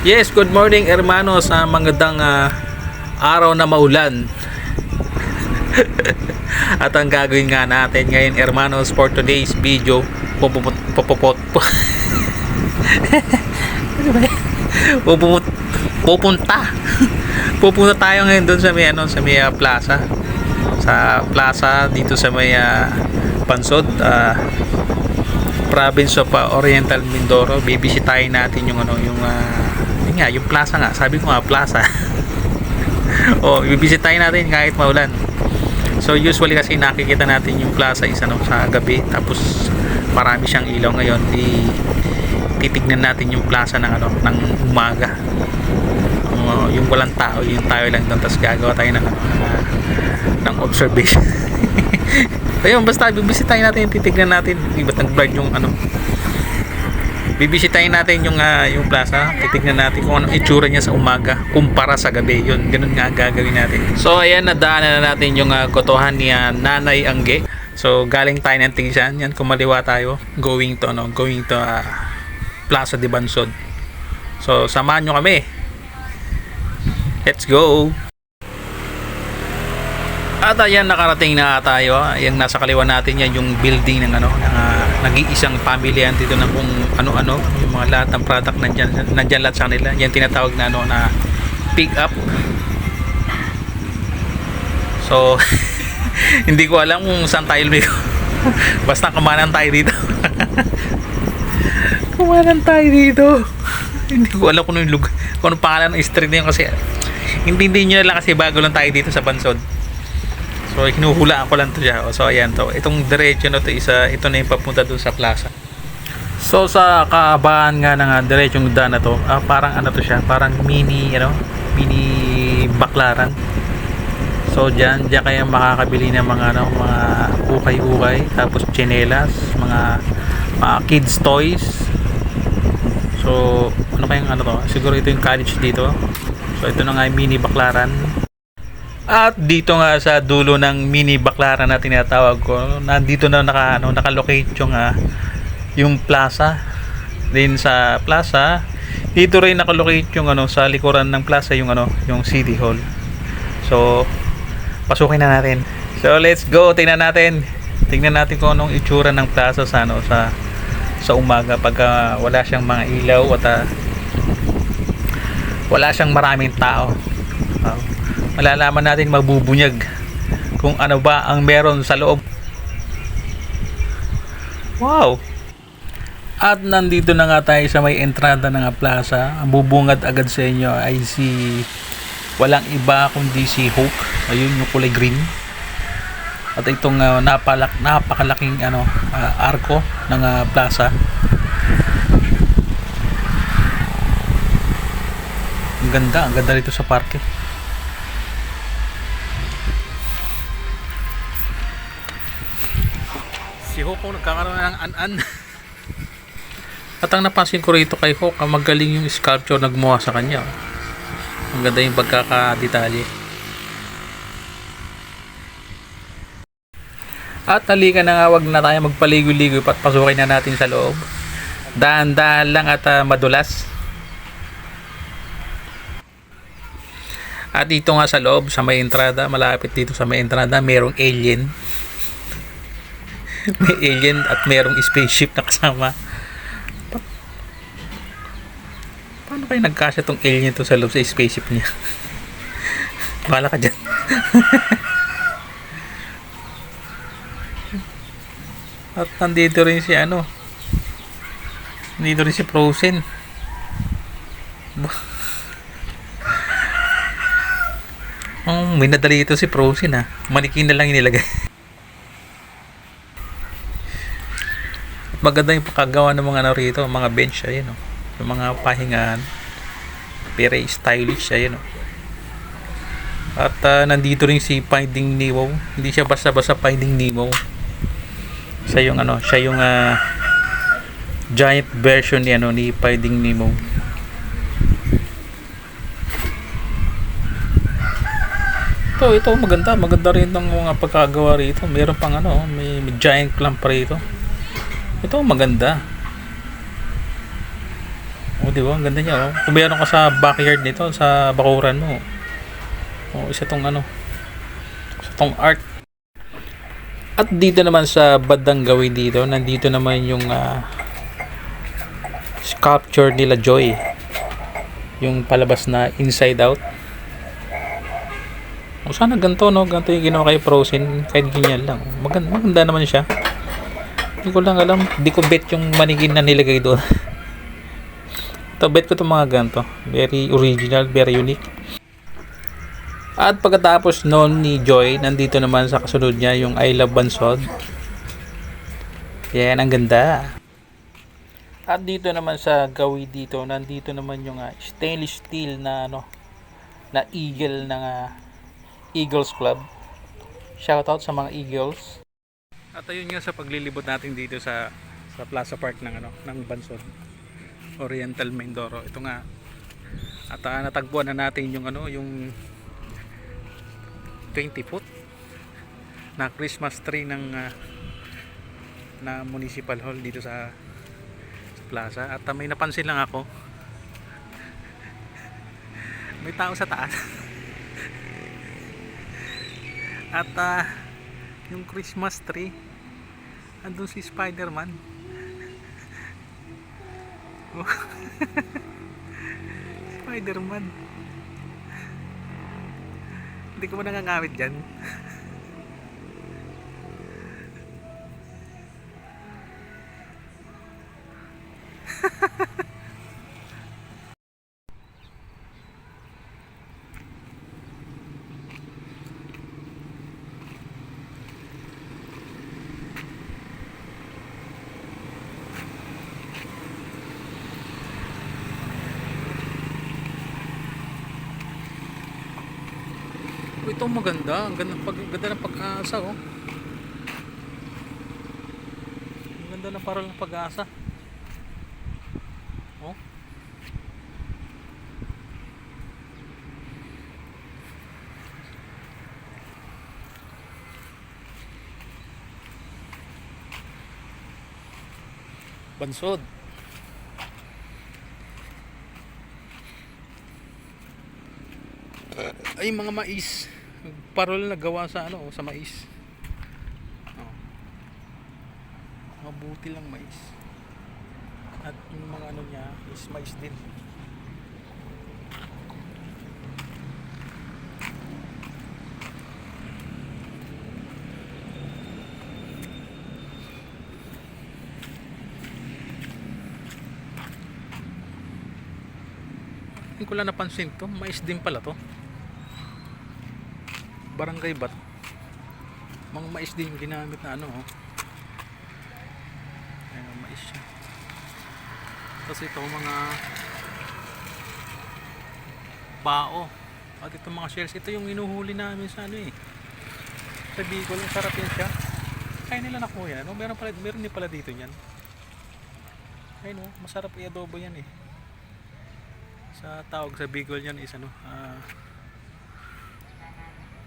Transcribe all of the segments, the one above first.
Yes, good morning hermano sa magandang ah, araw na maulan. At ang gagawin nga natin ngayon hermanos for today's video pupuput pupuput pu- ba yan? pupuput pupunta pupunta tayo ngayon doon sa may ano sa may ah, plaza sa plaza dito sa may ah, Pansod ah, province of ah, Oriental Mindoro bibisitahin natin yung ano yung yun nga yung plaza nga. Sabi ko nga plaza. Oh bibisitahin natin kahit maulan. So usually kasi nakikita natin yung plaza is ano sa gabi. Tapos marami siyang ilaw. Ngayon di titignan natin yung plaza ng ano ng umaga. Oh, yung walang tao yung tayo lang doon. Tapos gagawa tayo ng ano ng observation. Ayun basta bibisitahin natin titignan natin. Iba't nag-vlog yung ano bibisitahin natin yung ah, yung plaza. Titignan natin kung ano itsura niya sa umaga kumpara sa gabi. Yun ganun nga gagawin natin. So ayan nadaanan na natin yung uh, gotohan ni ah, Nanay Angge. So galing tayo ng Tingsan. Yan kumaliwa tayo. Going to ano going to ah, Plaza de Bansod. So samahan nyo kami. Let's go at ayan nakarating na tayo. Yung nasa kaliwa natin yan yung building ng ano ng ah, nag-iisang pamilyan dito ng kung ano-ano. Yung mga lahat ng product nandyan, nandyan lahat sa kanila. Yan tinatawag na ano na pick up. So hindi ko alam kung saan tayo lumigo. Basta kumanan tayo dito. Kumanan tayo dito. Hindi ko alam kung ano yung lugar kung ano pangalan ng street na yun kasi hindi nyo lang kasi bago lang tayo dito sa Bansod So, hinuhulaan ko lang to. O, So, ayan to. Itong diretso na to isa, ito na yung papunta doon sa plaza. So, sa kaabaan nga ng uh, diretsong daan na to, ah, parang ano to siya, parang mini, ano, mini baklaran. So, diyan, diyan kayo makakabili ng mga, ano, mga ukay-ukay, tapos chinelas, mga, mga kids toys. So, ano kayang ano to? Siguro ito yung college dito. So, ito na nga yung mini baklaran. At dito nga sa dulo ng mini baklaran na tinatawag ko, nandito na naka ano, naka-locate yung ah, yung plaza. Din sa plaza, dito rin naka-locate yung ano sa likuran ng plaza yung ano, yung City Hall. So, pasukin na natin. So, let's go. Tingnan natin. Tingnan natin kung anong itsura ng plaza sa ano sa sa umaga pagka wala siyang mga ilaw at ah, wala siyang maraming tao. Ah, malalaman natin magbubunyag kung ano ba ang meron sa loob. Wow! At nandito na nga tayo sa may entrada ng plaza. Ang bubungad agad sa inyo ay si walang iba kundi si Hope. Ayun yung kulay green. At itong uh, napalak, napakalaking ano, ah, arko ng ah, plaza. Ang ganda, ang ganda rito sa parke. Si Hoko nagkakaroon na ng an-an. At ang napansin ko rito kay Hoko magaling yung sculpture nagmuha sa kanya ang ganda yung pagkakadetalye. At halika na nga wag na tayo magpaligoy-ligoy at pasukin na natin sa loob. Dahan-dahan lang at ah, madulas. At dito nga sa loob sa may entrada malapit dito sa may entrada merong alien may alien at merong spaceship na kasama. Pa- Paano kayo nagkasya tong alien to sa loob sa spaceship niya? Bala ka dyan. at nandito rin si ano. Nandito rin si Frozen. Oh, may nadali ito si Frozen ha. Manikin na lang inilagay. Maganda yung pagkagawa ng mga ano rito, mga bench ayun oh. Yung mga pahingaan. Very stylish ayun oh. At ah, nandito rin si Finding Nemo. Hindi siya basta-basta Finding Nemo. Siya yung ano, siya yung ah, giant version ni ano ni Finding Nemo. Ito, ito maganda, maganda rin ng mga pagkagawa rito. Meron pang ano, may, may giant clamp rito. Ito maganda. O Oh, di ba? Ang ganda niya, oh. Kung meron ka sa backyard nito, sa bakuran mo. Oh, isa tong ano. Isa tong art. At dito naman sa bandang gawin dito, nandito naman yung ah, sculpture nila Joy. Yung palabas na inside out. O sana ganito, no? Ganito yung ginawa kay Frozen. Kahit ganyan lang. Maganda, maganda naman siya. Hindi ko lang alam. Hindi ko bet yung manigin na nilagay doon. Ito, bet ko itong mga ganito. Very original, very unique. At pagkatapos noon ni Joy, nandito naman sa kasunod niya yung I Love Bansod. Yan, ang ganda. At dito naman sa gawi dito, nandito naman yung ah, stainless steel na ano, na eagle ng ah, Eagles Club. Shoutout sa mga Eagles. At ayun nga sa paglilibot natin dito sa sa Plaza Park ng ano, ng Bansod. Oriental Mindoro. Ito nga. At ah, natagpuan na natin yung ano, yung 20 foot na Christmas tree ng ah, na municipal hall dito sa, sa plaza at ah, may napansin lang ako may tao sa taas at ah, yung Christmas tree. Andun si Spider-Man. Spider-Man. Hindi ko mo nangangamit dyan? Oh, ito maganda. Ang ganda, pag, ganda ng pag-asa, oh. Ang ganda ng parang ng pag-asa. Oh. Bansod. ay mga mais parol na gawa sa ano sa mais. Oh. mabuti lang mais. At yung mga ano niya is mais din. Hindi ko lang napansin to. Mais din pala to barangay bat. Mga mais din yung ginamit na ano oh. ang mais siya. Tapos ito mga bao. At ito mga shells ito yung inuhuli namin sa ano eh. Sa Bicol ang sarap yan siya. Kaya nila nakuha yan no? meron, pala, meron din pala dito yan ayun oh, masarap i-adobo yan eh. Sa tawag sa Bicol yan is ano ah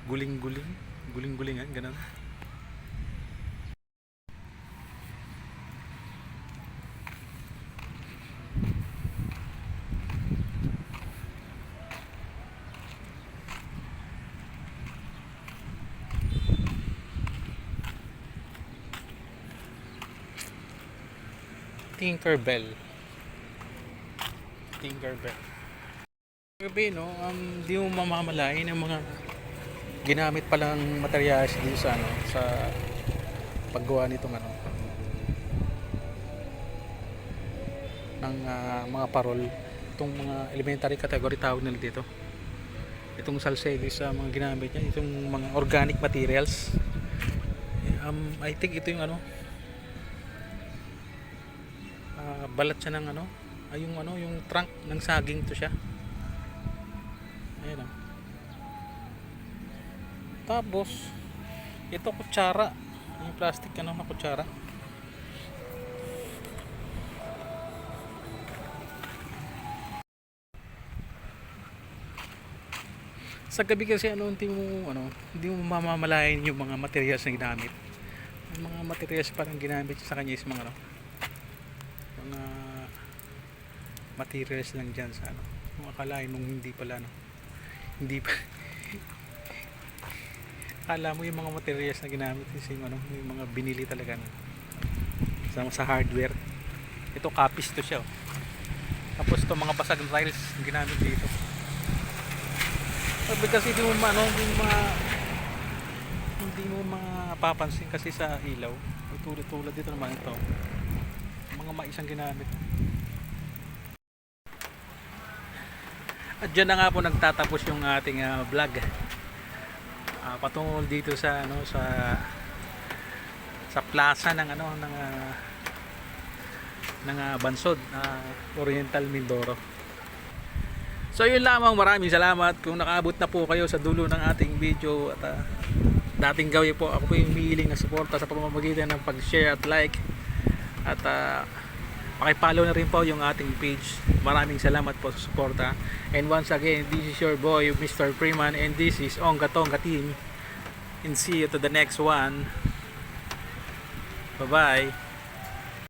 guling-guling. Guling-gulingan ganun. Tinkerbell. Tinkerbell. Gabi no, um, di mo mamamalayan ng mga ginamit palang materials dito sa ano sa paggawa nitong ano ng ah, mga parol. Itong mga elementary category tawag nila dito. Itong salseli sa mga ginamit niya itong mga organic materials. Um, I think ito yung ano ah, balat siya ng ano ay yung ano yung trunk ng saging to siya. Ayun oh. Tapos, ito kutsara. Yung plastic ano na kutsara. Sa gabi kasi ano, hindi mo ano, hindi mo mamamalayan yung mga materials na ginamit. Yung mga materials parang ginamit sa kanya is mga ano, mga materials lang dyan sa ano. Kung akalain mong hindi pala no. Hindi pa. Akala mo yung mga materials na ginamit is yung ano, yung mga binili talaga no. Sa, sa hardware. Ito copies to siya. Oh. Tapos ito mga basag na tiles ginamit dito. Sabi kasi hindi mo ano, hindi mo mga hindi mo mapapansin kasi sa ilaw. Tulad-tulad dito naman ito. Mga maisang ginamit. At dyan na nga po nagtatapos yung ating ah, vlog. Ah, patungkol dito sa ano sa sa plaza ng ano ng ah, ng ah, Bansod, ah, Oriental Mindoro. So yun lamang. Maraming salamat. Kung nakaabot na po kayo sa dulo ng ating video at ah, dating gawin po ako po yung humihiling na suporta sa pamamagitan ng pag-share at like. At uh, pakipollow na rin po yung ating page. Maraming salamat po sa suporta. And once again this is your boy Mr. Freeman and this is Ongga Tonga Team. And see you to the next one. Bye bye